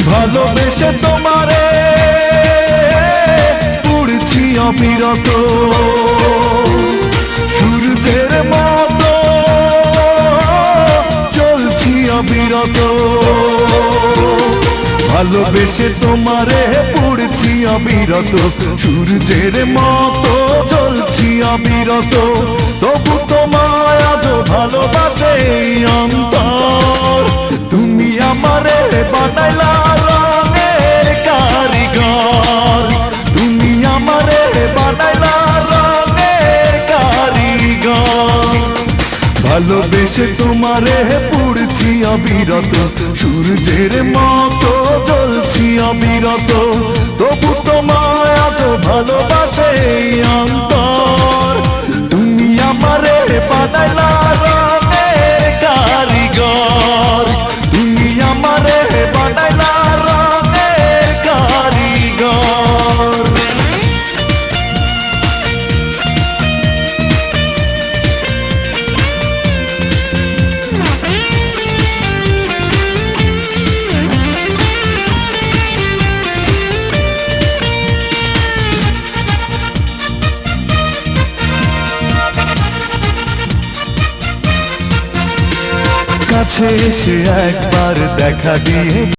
ভালোবেসে তোমারে পুড়ছি অবিরত। সূর্যের মতো চলছি অবিরত। ভালোবেসে তোমারে পুড়ছি অবিরত। সূর্যের মতো চলছি অবিরত। তবু ভালোবেসে তোমারে পুড়ছি অবিরত। সূর্যের মতো জ্বলছি অবিরত। তবু তোমায় আজ ভালোবাসে কাছে এসে একবার দেখা দিয়ে